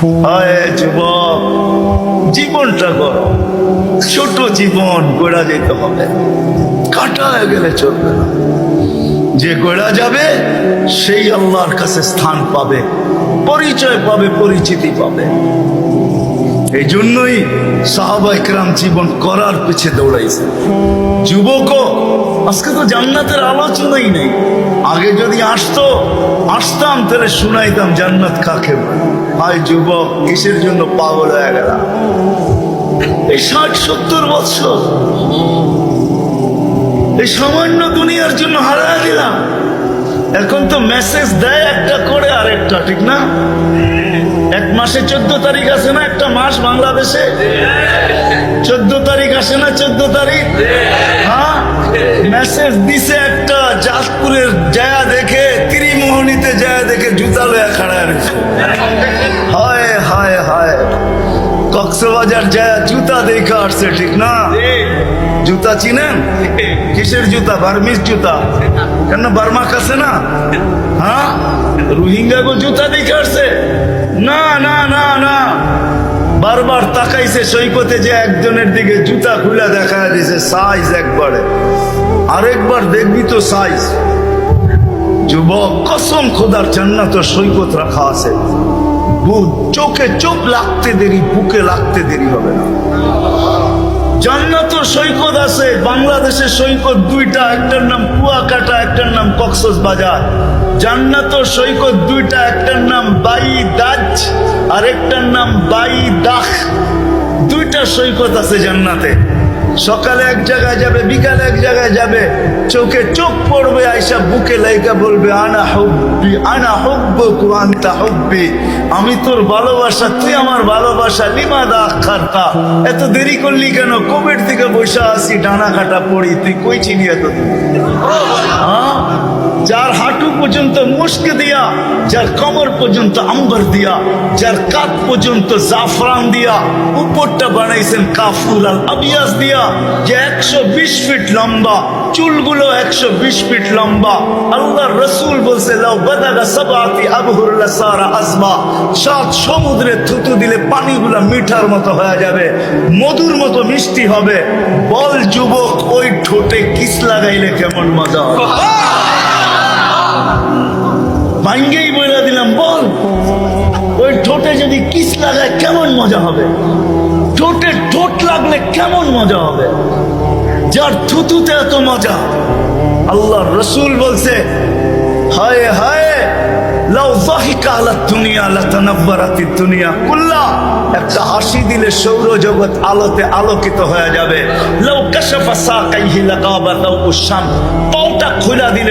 যুবক জীবনটা কর ছোট জীবন গোড়া যেতে হবে। কাটা গেলে চলবে না। যে গোড়া যাবে, সেই আল্লাহর কাছে স্থান পাবে, পরিচয় পাবে, পরিচিতি পাবে। এই জন্যই সাহাবা ইকরাম জীবন করার পিছে দৌড়াইছে। যুবক আজকে তো জান্নাতের আলোচনাই নেই। আগে যদি আসতো, আসতাম, তাহলে শুনাইতাম, জান্নাত কাকে বলে। হায় যুবক, কিসের জন্য পাগল হয়ে গেলাম এই ষাট, সত্তর বৎসর এই সামান্য দুনিয়ার জন্য হারা দিলাম এখন তো মেসেজ দেয় একটা করে আর একটা ঠিক না? এক মাসে চোদ্দ তারিখ আছে না একটা মাস বাংলাদেশে? চোদ্দ তারিখ আসে না চোদ্দ তারিখ? হ্যাঁ? মেসেজ দিছে একটা জাজপুরের জায়া দেখে ত্রিমোহনীতে জায়া দেখে জুতা লয়া খাড়া রয়েছে। হায় হায় হায়। কক্সবাজার জায়া জুতা দেখে আসছে, ঠিক না? জুতা চিনেন? কিসের জুতা? বার্মিস জুতা। কেন বার্মা কাছে না? হ্যাঁ? রোহিঙ্গা গো জুতা দেখে আসছে? না না না না। বারবার তাকাইছে সৈকতে যে একজনের দিকে জুতা খুলে দেখা দিছে সাইজ একবারে। আরেকবার দেখবি তো সাইজ যুবক, কসম খোদার জান্নাত সৈকত রাখা আছে। বু- চোখে চোখ লাগতে দেরি, বুকে লাগতে দেরি হবে না। জান্নাত সৈকত আছে, বাংলাদেশের সৈকত দুইটা, একটার নাম কুয়াকাটা, একটার নাম কক্সস বাজার। জান্নাত সৈকত দুইটা, একটার নাম বাই দাজ আর একটার নাম বাই দাখ দুইটা সৈকত আছে জান্নাতে। সকালে এক জায়গায় যাবে, বিকালে এক জায়গায় যাবে, চোখে চোখ পড়বে আইসা বুকে লাইকা বলবে, আনা হব্বি, আনা হব্বকু আনতা হব্বি। আমি তোর ভালোবাসা, তুই আমার ভালোবাসা লিমা দা খারতা এত দেরি করলি কেন? কোভিড থেকে বসে আসি ডানা কাটা পড়ি। তুই কই চিনি এত হ্যাঁ? যার হাঁটু পর্যন্ত মুস্ক দিয়া, যার কমর পর্যন্ত আম্বর দিয়া, যার কাত পর্যন্ত জাফরান দিয়া, উপরটা বানাইছেন কাফুর আল আবিয়াস দিয়া চুলগুলো একশো বিশ ফিট লম্বা। রসুল মিঠার মধুর মতো মিষ্টি হবে। বল যুবক, ওই ঠোঁটে কিস লাগাইলে কেমন মজা? ভাঙ্গেই বলে দিলাম, বল। ওই ঠোঁটে যদি কিস লাগায় কেমন মজা হবে? ঠোঁটে ঠোঁট লাগলে কেমন মজা হবে? যার থুতুতে এত মজা? আল্লাহ রসুল বলছে, হায় হায়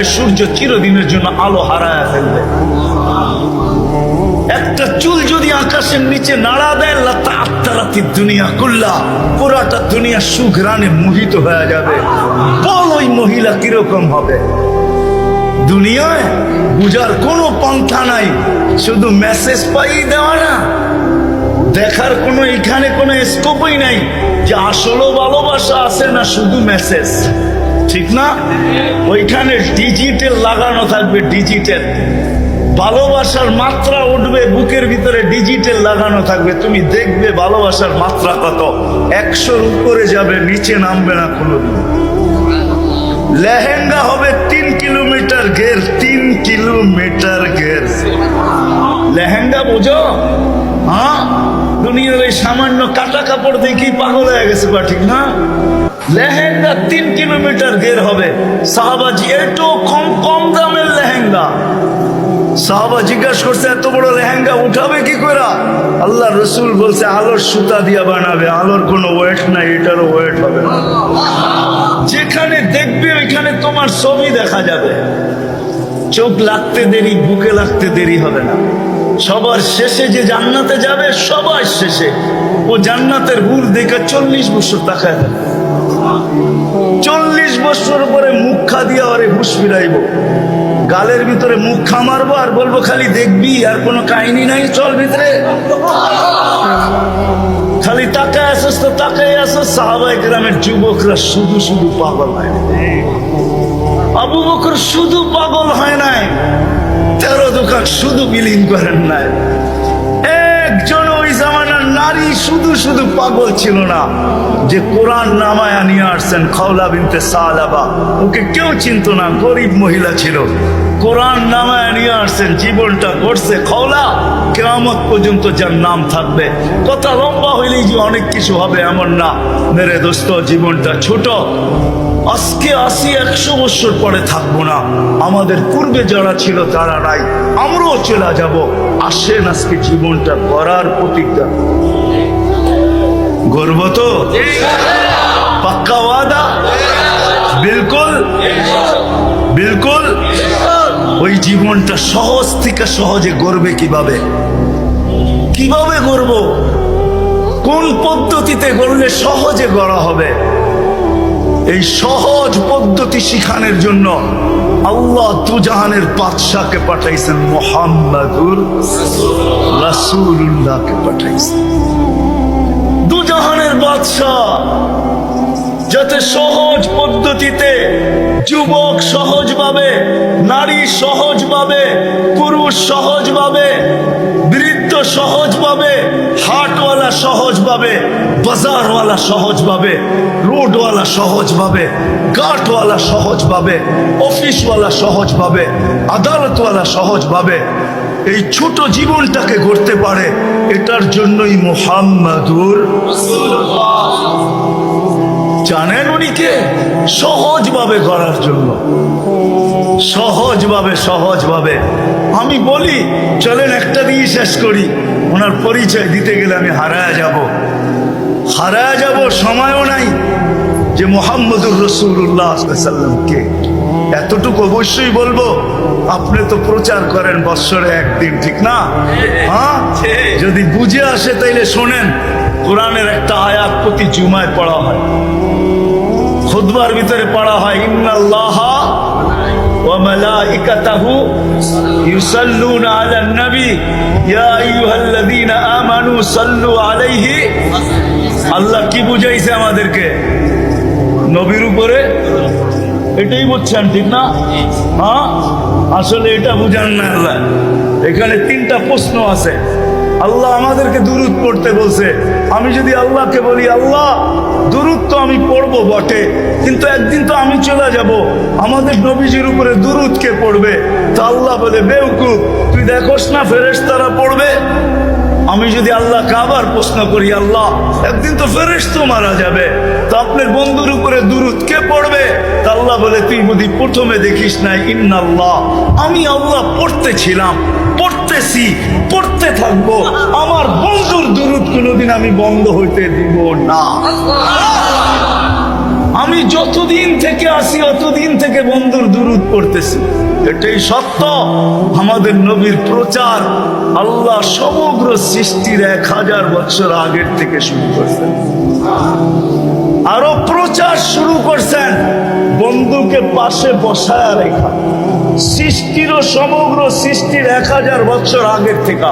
সূর্য চিরদিনের জন্য আলো হারায় ফেলবে। একটা চুল যদি আকাশের নিচে নাড়া দেয়, লতা আত্মারাতি দুনিয়া কুল্লা, পুরাটা দুনিয়া সুঘ্রাণে মোহিত হয়ে যাবে। বল ওই মহিলা কীরকম হবে? দুনিয়ায় বুঝার কোনো পন্থা নাই, শুধু মেসেজ পাই দেওয়া না। দেখার কোনো, এখানে কোনো স্কোপই নাই যে আসলে ভালোবাসা আছে না শুধু মেসেজ ঠিক না? ওইখানে ডিজিটাল লাগানো থাকবে ডিজিটাল ভালোবাসার মাত্রা উঠবে, বুকের ভিতরে ডিজিটাল লাগানো থাকবে। তুমি দেখবে ভালোবাসার মাত্রা কত। একশোর উপরে যাবে, নিচে নামবে না কোনোদিন। লেহেঙ্গা হবে তিন কিলোমিটার ঘের, তিন কিলোমিটার ঘের। লেহেঙ্গা বোঝো? হ্যাঁ? দুনিয়ার এই সামান্য কাটা কাপড় দেখেই পাগল হয়ে গেছে বা ঠিক না? লেহেঙ্গা তিন কিলোমিটার ঘের হবে। সাহাবাজি এটো কম কম দামের লেহেঙ্গা। সাহাবা জিজ্ঞাসা করছে, এত বড় লেহেঙ্গা উঠাবে কি করে আল্লাহ রসুল বলছে, আলোর সুতা দিয়া বানাবে, আলোর কোনো ওয়েট নাই, এটারও ওয়েট হবে না। যেখানে দেখবে, ওইখানে তোমার ছবি দেখা যাবে। চোখ লাগতে দেরি, বুকে লাগতে দেরি হবে না। সবার শেষে যে জান্নাতে যাবে, সবার শেষে। ও জান্নাতের হুর দেখে চল্লিশ বছর তাকায় দেবে চল্লিশ বছর পরে মুখ দিয়া আরে হুশ ফিরাইব। গালের ভিতরে মুখ খা মারবো আর বলব খালি দেখবি আর কোনো কাহিনী নাই, চল ভিতরে। খালি তাকায় আসস তো তাকাই আসস সাহাবাই গ্রামের যুবকরা শুধু শুধু পাগল হয় আবু বকর শুধু পাগল হয় নাই। তেরো দোকান শুধু বিলীন করেন নাই। একজন নারী শুধু শুধু পাগল ছিল না, যে কোরআন নামায় নিয়ে আসছেন, খাওলা বিনতে সালাবা। ওকে কেউ চিনত না, গরিব মহিলা ছিল। কোরআন নামায় নিয়ে আসছেন, জীবনটা গড়ছে। খাওলা, কেয়ামত পর্যন্ত যার নাম থাকবে। কথা লম্বা হইলেই যে অনেক কিছু হবে এমন না। মেরে দোস্ত, জীবনটা ছোট। আজকে আসি একশো বছর পরে থাকব না। আমাদের পূর্বে যারা ছিল তারা নাই। আমরাও চলে যাব। আসেন আজকে জীবনটা করার প্রতিজ্ঞা। গর্ব তো? পাক্কা ওয়াদা? বিলকুল? বিলকুল? ওই জীবনটা সহজ থেকে সহজে গড়বে কীভাবে? কীভাবে গড়ব? কোন পদ্ধতিতে গড়লে সহজে গড়া হবে? এই সহজ পদ্ধতি শিখানোর জন্য আল্লাহ তুজাহানের বাদশাকে পাঠাইছেন, মোহাম্মদুর রাসূলুল্লাহকে পাঠাইছেন। বাদশাহ, যাতে সহজ পদ্ধতিতে যুবক সহজভাবে, নারী সহজভাবে, পুরুষ সহজভাবে, বৃদ্ধ সহজভাবে, হাটওয়ালা সহজভাবে, বাজারওয়ালা সহজভাবে, রোডওয়ালা সহজভাবে গাটওয়ালা সহজভাবে, অফিসওয়ালা সহজভাবে, আদালতওয়ালা সহজভাবে এই ছোট জীবনটাকে গড়তে পারে, এটার জন্যই মোহাম্মদুর জানেন উনিকে সহজভাবে করার জন্য। সহজভাবে সহজভাবে। আমি বলি, চলেন একটা দিয়ে শেষ করি। ওনার পরিচয় দিতে গেলে আমি হারায় যাব। হারায় যাব, সময়ও নাই যে মোহাম্মদুর রসুল্লাহ সাল্লামকে এতটুকু অবশ্যই বলব, আপনি তো প্রচার করেন বৎসরে একদিন, ঠিক না? হ্যাঁ? যদি বুঝে আসে তাইলে শোনেন, কোরআনের একটা আয়াত প্রতি জুমায় পড়া হয়। খুদবার ভিতরে পড়া হয়, ইন্নাল্লাহা আল্লাহ কি বুঝাইছে আমাদেরকে? নবীর উপরে এটাই বুঝছেন ঠিক না? হ্যাঁ? আসলে এটা বুঝান না। আল্লাহ এখানে তিনটা প্রশ্ন আছে। আল্লাহ আমাদেরকে দুরুদ পড়তে বলছে। আমি যদি আল্লাহকে বলি, আল্লাহ, দুরুদ তো আমি পড়ব বটে, কিন্তু একদিন তো আমি চলে যাব। আমাদের নবীজির উপরে দুরুদ কে পড়বে? তা আল্লাহ বলে, বেউকুফ, তুই দেখোস না ফেরেশতারা পড়বে? আমি যদি আল্লাহকে আবার প্রশ্ন করি, আল্লাহ, একদিন তো ফেরেশ তো মারা যাবে। তো আপনার বন্ধুর উপরে দুরুদ কে পড়বে? তা আল্লাহ বলে, তুই বুধি প্রথমে দেখিস না ইন্নাল্লাহ, আমি আল্লাহ পড়তেছিলাম, পড়তেছি, পড়তে থাকব। আমার বন্ধুর দুরুদ কোনোদিন আমি বন্ধ হইতে দিব না। আমি যতদিন থেকে আসি অতদিন থেকে বন্ধুর দুরুদ পড়তেছি। এটাই সত্য। আমাদের নবীর প্রচার আল্লাহ সমগ্র সৃষ্টির এক হাজার বছর আগের থেকে শুরু করছেন আরও প্রচার শুরু করছেন। বন্ধুকে পাশে বসায় রেখা। সৃষ্টিরও সমগ্র সৃষ্টির এক হাজার বছর আগের থেকে।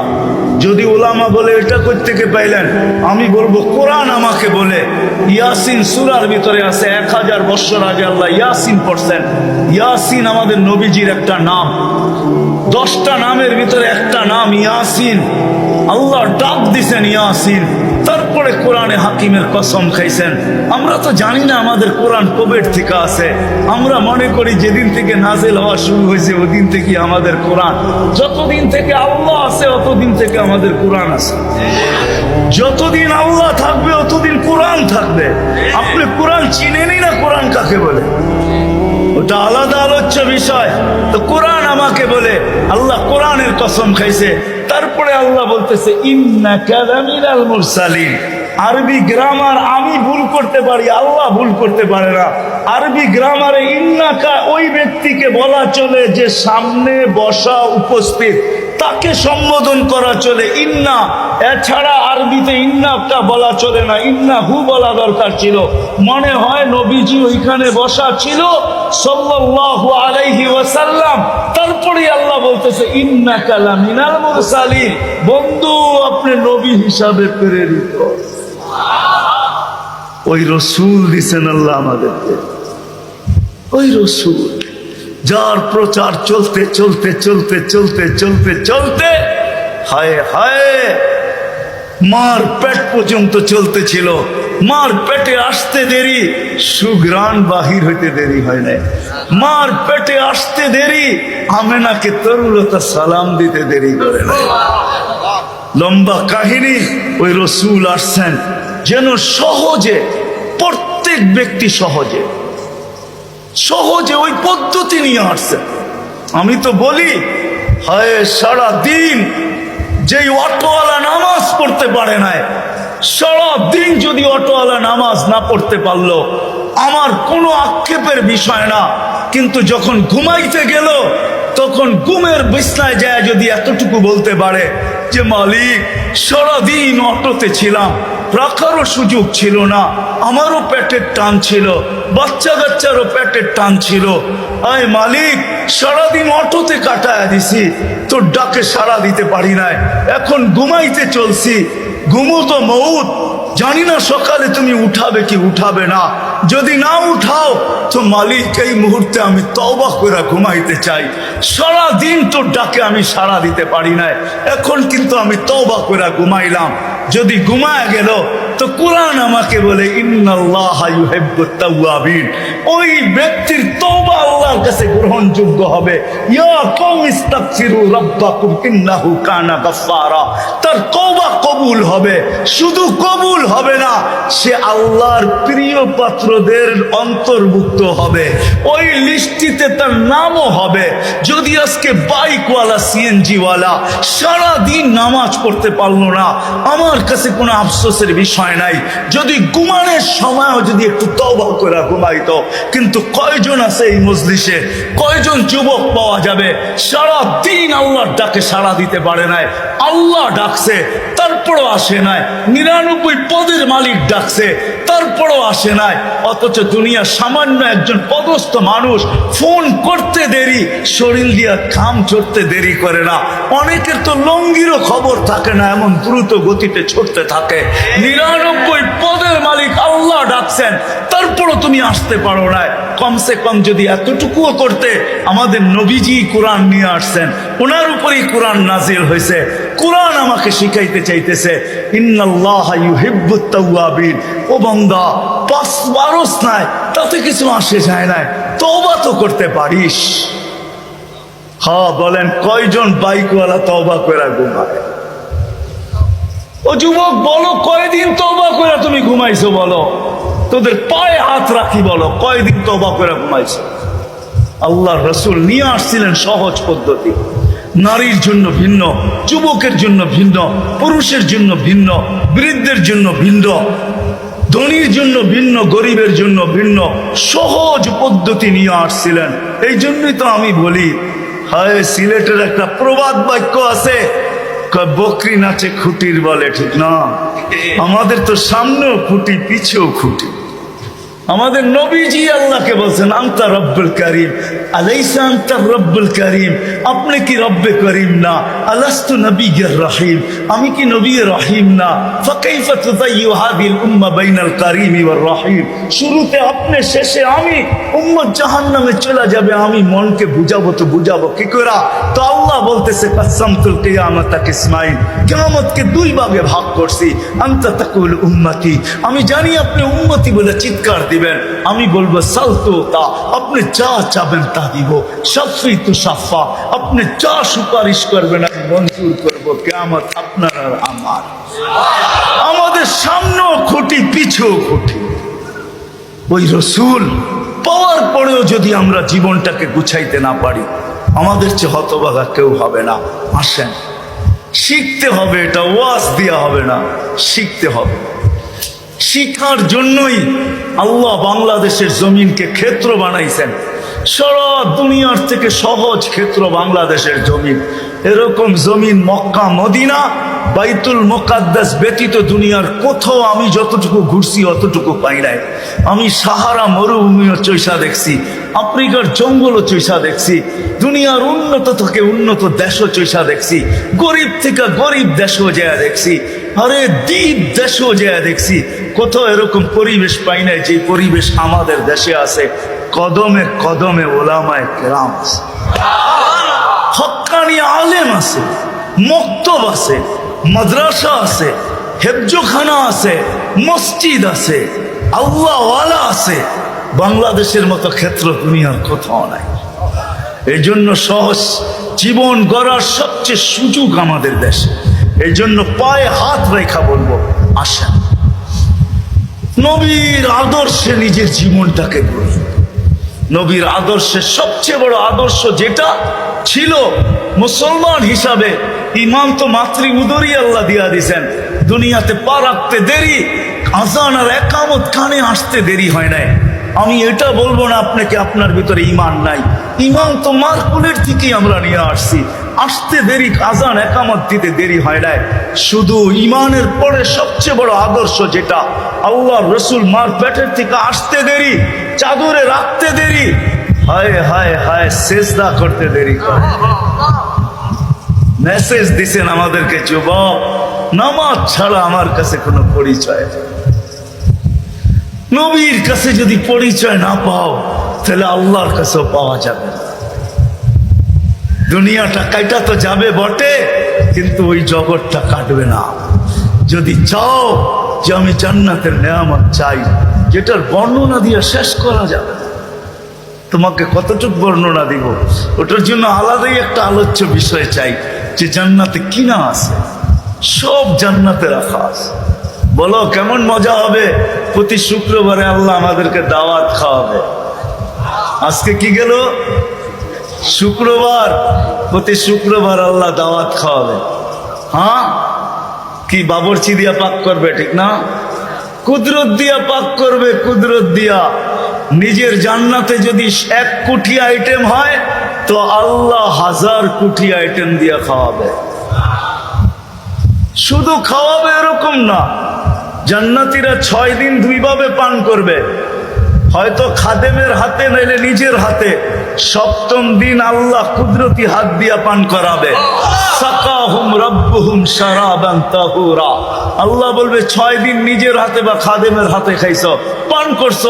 যদি ওলামা বলে, এটা থেকে পাইলেন? আমি বলব, কোরআন আমাকে বলে। ইয়াসিন সুরার ভিতরে আছে, এক হাজার বছর আগে আল্লাহ ইয়াসিন পড়ছেন। ইয়াসিন আমাদের নবীজির একটা নাম। দশটা নামের ভিতরে একটা নাম ইয়াসিন। আল্লাহ ডাক দিছেন ইয়াসিন। তারপরে কোরআনে হাকিমের কসম খাইছেন। আমরা তো জানি না আমাদের কোরআন কবের থেকে আছে। আমরা মনে করি যেদিন থেকে নাজেল হওয়া শুরু হয়েছে, ওদিন থেকে আমাদের কোরআন। যতদিন থেকে আল্লাহ আছে, অতদিন থেকে আমাদের কোরআন আছে। যতদিন আল্লাহ থাকবে, অতদিন কোরআন থাকবে। আপনি কোরআন চিনেনই না, কোরআন কাকে বলে? ওটা আলাদা আলোচ্য বিষয়। তো কোরআন আমাকে বলে, আল্লাহ কোরআনের কসম খাইছে। তারপরে আল্লাহ বলতেছে আরবি গ্রামার আমি ভুল করতে পারি, আল্লাহ ভুল করতে পারে না। আরবি গ্রামারে ইন্নাকা ওই ব্যক্তিকে বলা চলে যে সামনে বসা উপস্থিত। তাকে সম্বোধন করা চলে। ইন্না, এছাড়া আরবিতে ইন্নাটা বলা চলে না। ইন্না হু বলা দরকার ছিল। মনে হয় নবীজি ওইখানে বসা ছিল, সাল্লাল্লাহু আলাইহি ওয়াসাল্লাম। তারপরে আল্লাহ বলতেছে ইন্না কালামিনাল মুরসালিন। বন্ধু, আপনি নবী হিসাবে প্রেরিত। ওই রসুল দিছেন আল্লাহ আমাদেরকে। ওই রসুল। যার প্রচার চলতে চলতে চলতে চলতে চলতে চলতে, হায় হায়, মার পেট পর্যন্ত চলতেছিল। মার পেটে আসতে দেরি সুগ্রাণ বাহির হইতে দেরি হয় নাই। মার পেটে আসতে দেরি, আমেনাকে তরুলতা সালাম দিতে দেরি করে নাই। লম্বা কাহিনী ওই রসুল আসছেন, যেন সহজে, প্রত্যেক ব্যক্তি সহজে সহজে ওই পদ্ধতি নিয়ে আসছে। আমি তো বলি, হয় সারা দিন যেই অটোওয়ালা নামাজ পড়তে পারে নাই সারা দিন যদি অটোওয়ালা নামাজ না পড়তে পারল, আমার কোনো আক্ষেপের বিষয় না। কিন্তু যখন ঘুমাইতে গেল, তখন ঘুমের বিছনায় যায় যদি এতটুকু বলতে পারে যে মালিক, সারাদিন অটোতে ছিলাম। রাখারও সুযোগ ছিল না, আমারও পেটের টান ছিল বাচ্চা কাচ্চারও পেটের টান ছিল। আয় মালিক, সারাদিন অটোতে কাটায় দিছি, তোর ডাকে সাড়া দিতে পারি নাই। এখন ঘুমাইতে চলছি ঘুমো তো মৌত, জানি না সকালে তুমি উঠাবে কি উঠাবে না। যদি না উঠাও, তো মালিক এই মুহূর্তে আমি তওবা করে ঘুমাইতে চাই। সারা দিন তোর ডাকে আমি সাড়া দিতে পারি নাই। এখন কিন্তু আমি তওবা করে ঘুমাইলাম। যদি ঘুমায় গেল, তো কোরআন আমাকে বলে ওই ব্যক্তির তওবা আল্লাহর কাছে গ্রহণযোগ্য হবে। তার তওবা কবুল হবে। শুধু কবুল হবে না, সে আল্লাহর প্রিয় পাত্রদের অন্তর্ভুক্ত হবে। ওই লিস্টিতে তার নামও হবে। যদি আজকে বাইকওয়ালা, সিএনজিওয়ালা সারা দিন নামাজ পড়তে পারল না, আমার কাছে কোনো আফসোসের বিষয় নাই। যদি ঘুমানোর সময়ও যদি একটু তওবা করে ঘুমাইত, কিন্তু কয়জন আছে এই মজলিসে? কয়জন যুবক পাওয়া যাবে? সারা দিন আল্লাহর ডাকে সাড়া দিতে পারে নাই। আল্লাহ ডাকছে, তারপরও আসে নাই। নিরানব্বই পদের মালিক ডাকছে। তারপরও আসে নাই। অথচ দুনিয়া সামান্য একজন পদস্থ মানুষ ফোন করতে দেরি, শরীর দিয়া খাম ছড়তে দেরি করে না। অনেকের তো লঙ্গিরও খবর থাকে না, এমন দ্রুত গতিতে ছড়তে থাকে। নিরানব্বই পদের মালিক আল্লাহ ডাকছেন, তারপরও তুমি আসতে পারো না কমসে কম যদি এতটুকুও করতে আমাদের নবীজি কোরআন নিয়ে আসছেন, ওনার উপরেই কোরআন নাজিল হয়েছে। কোরআন আমাকে শিখাইতে চাইতেছে নাই, তাতে কিছু আসে যায় নাই। তওবা তো করতে পারিস। হা বলেন, কয়জন বাইকওয়ালা তওবা করে ঘুমায়? ও যুবক, বলো, কয়দিন তওবা করে তুমি ঘুমাইছো, বলো? তোদের পায়ে হাত রাখি বলো, কয়দিন তওবা করে ঘুমাইছো। আল্লাহ রসুল নিয়ে আসছিলেন সহজ পদ্ধতি। নারীর জন্য ভিন্ন, যুবকের জন্য ভিন্ন, পুরুষের জন্য ভিন্ন, বৃদ্ধের জন্য ভিন্ন, ধনীর জন্য ভিন্ন, গরিবের জন্য ভিন্ন, সহজ পদ্ধতি নিয়ে আসছিলেন। এই জন্যই তো আমি বলি, হায়, সিলেটের একটা প্রবাদ বাক্য আছে বকরি নাচে খুঁটির বলে ঠিক না? আমাদের তো সামনেও খুঁটি পিছেও খুঁটি। আমাদের নবীজি আল্লাহকে বলছেন, আন্তা রব্বুল করিম, আলাইসা আন্তা রব্বুল করিম, আপনি কি রব্বে করিম না? আলাস্তু নবী রহিম, আমি কি নবী রহিম না? ফাকাইফা তুদাইয়ু হাদিল উম্মাহ বাইনাল করিম ওয়ার রহিম। শুরুতে আপনি, শেষে আমি, উম্মত জাহান্নামে চলে যাবে, আমি মনকে বুঝাবো তো বুঝাবো, কি করে তো আল্লাহ বলতেছে কাসামতুল কিয়ামতা কিসমাইন, কিয়ামতকে দুই ভাগে ভাগ করছি, আন্তা তাকুল উম্মতি। আমি জানি আপনি উম্মতি বলে চিৎকার দিবেন। আমি বলব সালতো তা আপনি যা চাবেন তা দিব। সাফি তু সাফা, আপনি যা সুপারিশ করবেন, আমি মঞ্জুর করব। কেমন আপনার আর আমার। আমাদের সামনেও খুঁটি, পিছেও খুঁটি। ওই রসুল, পাওয়ার পরেও যদি আমরা জীবনটাকে গুছাইতে না পারি, আমাদের চেয়ে হতবাগা কেউ হবে না। আসেন, শিখতে হবে এটা, ওয়াজ দেওয়া হবে না, শিখতে হবে। শিখার জন্যই আল্লাহ বাংলাদেশের জমিনকে ক্ষেত্র বানাইছেন। সারা দুনিয়ার থেকে সহজ ক্ষেত্র বাংলাদেশের জমিন। এরকম জমিন মক্কা, মদিনা, বাইতুল মোকাদ্দাস ব্যতীত দুনিয়ার কোথাও আমি যতটুকু ঘুরছি, অতটুকু পাই নাই। আমি সাহারা মরুভূমিও চৈসা দেখছি, আফ্রিকার জঙ্গলও চৈসা দেখছি, দুনিয়ার উন্নত থেকে উন্নত দেশও চৈসা দেখছি, গরিব থেকে গরিব দেশও যায় দেখছি, আরে দ্বীপ দেশও যায় দেখছি। কোথাও এরকম পরিবেশ পাই নাই যে পরিবেশ আমাদের দেশে আছে। কদমে কদমে ওলামায় কেরাম আছে। হক্কানি আলেম আছে, মক্তব আছে, মাদ্রাসা আছে, হেফজোখানা আছে, মসজিদ আছে, আল্লাহওয়ালা আছে। বাংলাদেশের মতো ক্ষেত্র দুনিয়ার কোথাও নাই। এই জন্য সহজ জীবন গড়ার সবচেয়ে সুযোগ আমাদের দেশে। এই জন্য পায়ে হাত রেখা বলব, আসেন। নবীর আদর্শে নিজের জীবনটাকে গড়ি। নবীর আদর্শে সবচেয়ে বড় আদর্শ যেটা ছিল মুসলমান হিসাবে ইমাম তো মাতৃ উদরই আল্লাহ দিয়া দিছেন। দুনিয়াতে পা রাখতে দেরি, আজান আর একামত কানে আসতে দেরি হয় নাই। আমি এটা বলব না, আপনাকে আপনার ভিতরে ইমান নাই। ইমান তো মারকুলের থেকেই আমরা নিয়ে আসছি। আসতে দেরি, আজান, একামত দিতে দেরি হয় নাই। শুধু ইমানের পরে সবচেয়ে বড় আদর্শ যেটা আল্লাহ রসুল মার পেটের থেকে আসতে দেরি, চাদরে রাখতে দেরি হায় হায় হায়, সেজদা করতে দেরি করে মেসেজ দিছেন আমাদেরকে যুবক, নামাজ ছাড়া আমার কাছে কোনো পরিচয়। নবীর কাছে যদি পরিচয় না পাও, তাহলে আল্লাহর কাছেও পাওয়া যাবে দুনিয়াটা কাইটা তো যাবে বটে, কিন্তু ওই জগৎটা কাটবে না যদি চাও যে আমি জান্নাতের নেয়ামত চাই, যেটার বর্ণনা দিয়ে শেষ করা যাবে। তোমাকে কতটুক বর্ণনা দিব? ওটার জন্য আলাদাই একটা আলোচ্য বিষয় চাই, যে জান্নাতে কি না আছে? সব জান্নাতে রাখা আছে। বলো, কেমন মজা হবে? প্রতি শুক্রবারে আল্লাহ আমাদেরকে দাওয়াত খাওয়াবে। আজকে কি গেল? শুক্রবার। প্রতি শুক্রবার আল্লাহ দাওয়াত খাওয়াবে। হ্যাঁ? কি বাবরচি দিয়া পাক করবে, ঠিক না? কুদরত দিয়া পাক করবে, কুদরত দিয়া। নিজের জান্নাতে যদি এক কোটি আইটেম হয়, তো আল্লাহ হাজার কোটি আইটেম দিয়ে খাওয়াবে। শুধু খাওয়াবে এরকম না, জান্নাতিরা ছয় দিন দুইভাবে পান করবে। হয়তো খাদেমের হাতে, নাইলে নিজের হাতে। সপ্তম দিন আল্লাহ কুদরতি হাত দিয়া পান করাবে। আল্লাহ বলবে, ছয় দিন নিজের হাতে বা খাদেমের হাতে খাইছো, পান করছ,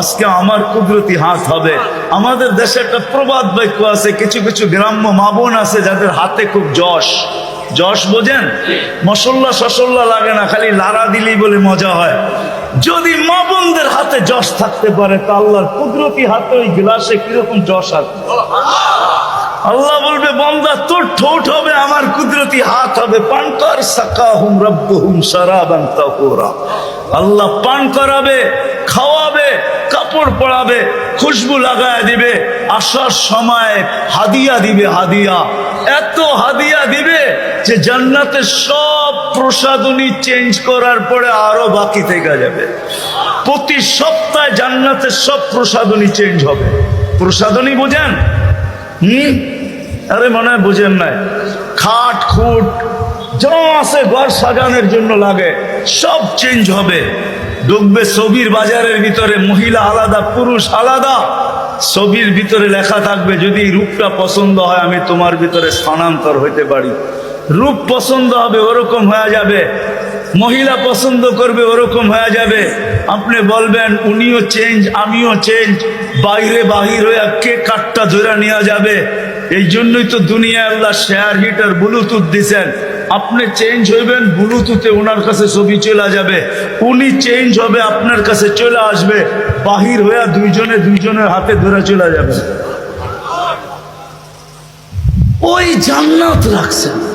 আজকে আমার কুদরতি হাত হবে। আমাদের দেশে একটা প্রবাদ বাক্য আছে, কিছু কিছু গ্রাম্য মাবন আছে যাদের হাতে খুব যশ। যশ বোঝেন? মশল্লা সসল্লা লাগে না, খালি লারা দিলেই বলে মজা হয়। যদি মা বোনদের হাতে যশ থাকতে পারে, তা আল্লাহর কুদরতি হাতে ওই গ্লাসে কীরকম যশ আছে আল্লাহ বলবে, বন্দা, তোর ঠোঁট হবে, আমার কুদরতি হাত হবে। পান কর সাকা হুম রব্বু হুম সারাবান আল্লাহ পান করাবে, খাওয়াবে, কাপড় পরাবে, খুশবু লাগায় দিবে, আসার সময় হাদিয়া দিবে, হাদিয়া। এত হাদিয়া দিবে যে জান্নাতের সব প্রসাদনী চেঞ্জ করার পরে আরও বাকি থেকে যাবে। প্রতি সপ্তাহে জান্নাতের সব প্রসাদনী চেঞ্জ হবে। প্রসাদনী বোঝেন? হুম? আরে মনে হয় বোঝেন নাই। খাট, খুট, যা আছে ঘর সাজানোর জন্য লাগে, সব চেঞ্জ হবে। ঢুকবে ছবির বাজারের ভিতরে মহিলা আলাদা, পুরুষ আলাদা। ছবির ভিতরে লেখা থাকবে, যদি রূপটা পছন্দ হয়, আমি তোমার ভিতরে স্থানান্তর হইতে পারি। রূপ পছন্দ হবে, ওরকম হয়ে যাবে। মহিলা পছন্দ করবে, ওরকম হয়ে যাবে। আপনি বলবেন, উনিও চেঞ্জ আমিও চেঞ্জ বাইরে বাহির হয়ে কে কাঠটা ধরে নেওয়া যাবে? এই জন্যই তো দুনিয়া আল্লাহ শেয়ার হিটার ব্লুটুথ দিছেন। আপনি চেঞ্জ হইবেন ব্লুটুথে ওনার কাছে ছবি চলে যাবে। উনি চেঞ্জ হবে, আপনার কাছে চলে আসবে। বাহির হয়ে দুইজনে দুইজনের হাতে ধরে চলে যাবে। ওই জান্নাত রাখছেন।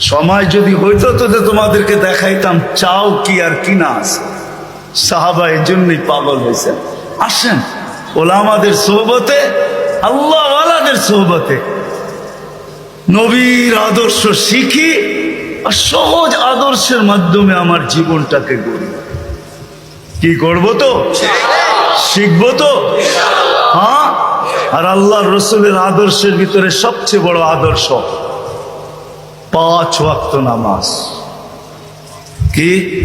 সময় যদি হইতো তো তোমাদেরকে দেখাইতাম, চাও কি আর কি না আছে। সাহাবা এই জন্যই পাগল হয়েছেন। আসেন, ওলামাদের সোহবতে, আল্লাহওয়ালাদের সোহবতে। নবীর আদর্শ শিখি আর সহজ আদর্শের মাধ্যমে আমার জীবনটাকে গড়ি। কি করব তো? শিখব তো? হ্যাঁ? আর আল্লাহ রসুলের আদর্শের ভিতরে সবচেয়ে বড় আদর্শ পাঁচ ওয়াক্ত নামাজ। কি?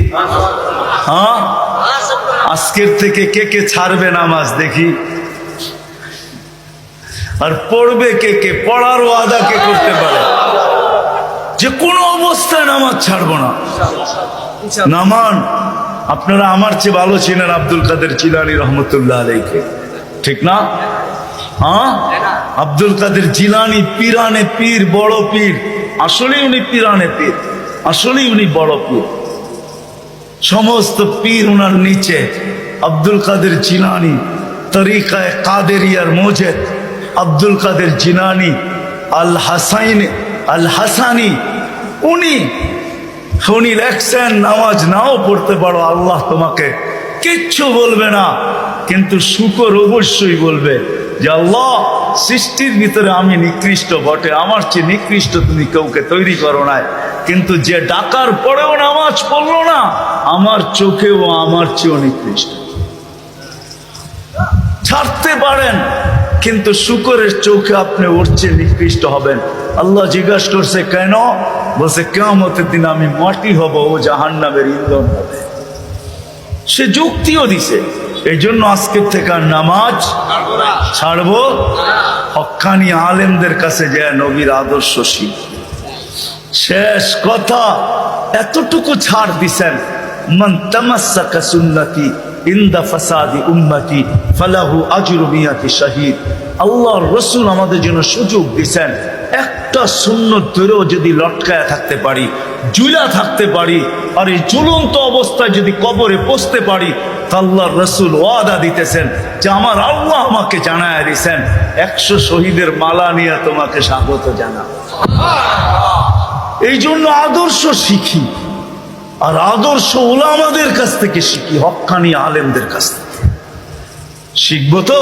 হ্যাঁ? আজকের থেকে কে কে ছাড়বে নামাজ দেখি। আর পড়বে কে কে? পড়ার ওয়াদা কে করতে পারে? যে কোনো অবস্থায় নামাজ ছাড়বো না। নামান, আপনারা আমার চেয়ে ভালো ছিলেন আব্দুল কাদের চিলানি রহমতুল্লাহ আলাইকে। ঠিক না? হ্যাঁ? আব্দুল কাদের জিলানি পিরানে পীর, বড় পীর। আসলে উনি পিরানে পীর, আসলেই উনি বড় পীর। সমস্ত পীর ওনার নিচে আব্দুল কাদের জিনানি তরিকায় কাদেরিয়ার মোজেদ, আব্দুল কাদের জিনানি আল হাসাইন, আল হাসানি, উনি উনি লেখছেন, নামাজ নাও পড়তে পারো, আল্লাহ তোমাকে কিচ্ছু বলবে না, কিন্তু শুকর অবশ্যই বলবে যে আল্লাহ সৃষ্টির ভিতরে আমি নিকৃষ্ট বটে, আমার চেয়ে নিকৃষ্ট তুমি কাউকে তৈরি করো নাই। কিন্তু যে ডাকার পরেও নামাজ পড়ল না, আমার চোখেও আমার চেয়েও নিকৃষ্ট। ছাড়তে পারেন, কিন্তু শুকরের চোখে আপনি ওর চেয়ে নিকৃষ্ট হবেন। আল্লাহ জিজ্ঞাসা করছে, কেন? বলছে কেমতের দিন আমি মাটি হব ও জাহান্নামের ইন্ধন হবে। সে যুক্তিও দিছে এই জন্য আজকের থেকে নামাজ ছাড়বো? হকানি আলেমদের কাছে যে নবীর আদর্শ শিখ শেষ কথা, এতটুকু ছাড় দিছেন। মান ফাসাদি রসুল আমাদের জন্য সুযোগ দিছেন। একটা সুন্নত ধরেও যদি লটকায় থাকতে পারি জুলা থাকতে পারি আর এই ঝুলন্ত অবস্থায় যদি কবরে পৌঁছতে পারি তা আল্লাহর রসুল ওয়াদা দিতেছেন যে আমার আল্লাহ আমাকে জানায় দিছেন একশো শহীদের মালা নিয়ে তোমাকে স্বাগত জানা এই জন্য আদর্শ শিখি আর আদর্শ ওলামাদের কাছ থেকে শিখি হক্কানি আলেমদের কাছ থেকে। শিখব তো?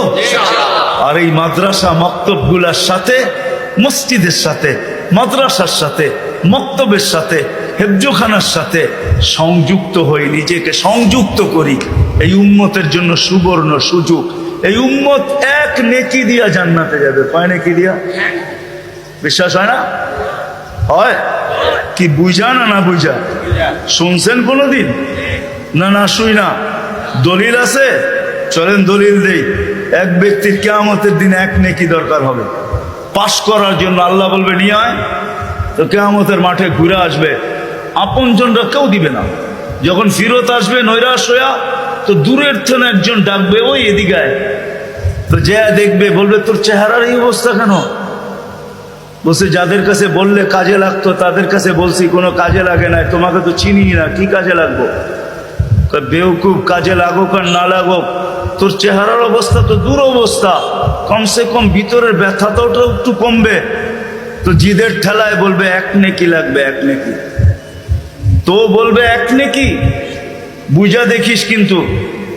আর এই মাদ্রাসা মক্তবগুলার সাথে মসজিদের সাথে, মাদ্রাসার সাথে, মক্তবের সাথে, হেফজোখানার সাথে সংযুক্ত হই, নিজেকে সংযুক্ত করি। এই উম্মতের জন্য সুবর্ণ সুযোগ। এই উম্মত এক নেকি দিয়া জান্নাতে যাবে। কয় নেকি দিয়া? বিশ্বাস হয় না? হয়। কি বুঝা না না বুঝা? শুনছেন কোনোদিন? না না, শুই না। দলিল আছে? চলেন দলিল দেই। এক ব্যক্তির কেয়ামতের দিন এক নেকি দরকার হবে। পাশ করার জন্য আল্লাহ বলবে নিয়ে আয়। তো কেয়ামতের মাঠে ঘুরে আসবে। আপনজনরা কেউ দিবে না। যখন ফিরত আসবে নৈরাশ হইয়া তো দূরের থেকে একজন ডাকবে ওই এদিকে তো যে দেখবে বলবে তোর চেহারার এই অবস্থা কেন? বলছে যাদের কাছে বললে কাজে লাগতো তাদের কাছে বলছি কোনো কাজে লাগে না তোমাকে তো চিনি না কি কাজে লাগবো? কয়, বেওকুব কাজে লাগুক আর না লাগুক তোর চেহারার অবস্থা তো দূর অবস্থা। কমসে কম ভিতরের ব্যথাটাও একটু কমবে। তো জিদের ঠেলায় বলবে এক নেকি লাগবে এক নেকি। তো বলবে এক নেকি? বুঝা দেখিস কিন্তু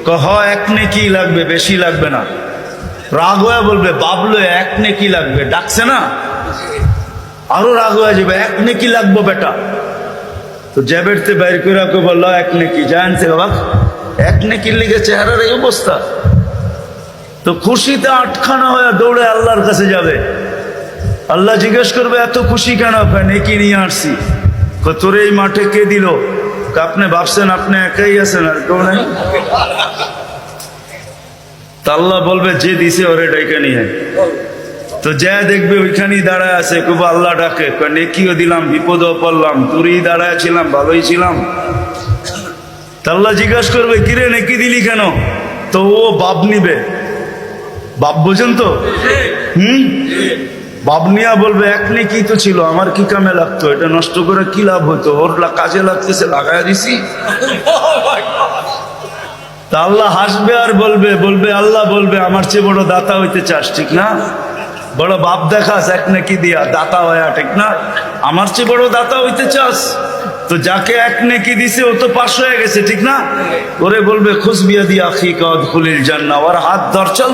ক, হ এক নেকি লাগবে বেশি লাগবে না। রাগ হয়ে বলবে বাবলো এক নেকি লাগবে। ডাকছে না? আরও রাগ হয়ে যাবে এক নেকি লাগবো বেটা। তো জ্যাবেরতে বাইর করে বলল এক নেকি। জানছে বাবা এক নেকির লিগে চেহারার এই অবস্থা। তো খুশিতে আটখানা হয়ে দৌড়ে আল্লাহর কাছে যাবে। আল্লাহ জিজ্ঞেস করবে, এত খুশি কেন? নেকি নিয়ে আসছি। তোর এই মাঠে কে দিল? আপনি ভাবছেন আপনি একাই আছেন আর কেউ নাই? তা আল্লাহ বলবে, যে দিছে ওরে ডাইকা নিয়ে তো যা দেখবে ওইখানেই দাঁড়ায় আছে। খুব আল্লাহ ডাকে। নেকিও দিলাম, বিপদও পড়লাম। দূরেই দাঁড়ায় ছিলাম, ভালোই ছিলাম। তা আল্লাহ জিজ্ঞাসা করবে, কিরে, নেকি দিলি কেন? তো ও বাপ নিবে। বাপ বোঝেন তো? হুম? বাপ নিয়া বলবে, এক নেকি তো ছিল, আমার কি কামে লাগতো? এটা নষ্ট করে কি লাভ হতো? ওর কাজে লাগতেছে লাগাই দিছি। তা আল্লাহ হাসবে আর বলবে বলবে, আল্লাহ বলবে, আমার চেয়ে বড় দাতা হইতে চাস, ঠিক না? বড় বাপ দেখাস, এক নাকি দিয়া, দাতা হয়া, ঠিক না? আমার চেয়ে বড় দাতা হইতে চাস? তো যাকে এক নেকি দিছে, ও তো পাশ হয়ে গেছে, ঠিক না? ওরে বলবে, খুশবিয়া দিয়া আখি কদ খুলিল জান্না ওর হাত ধর, চল।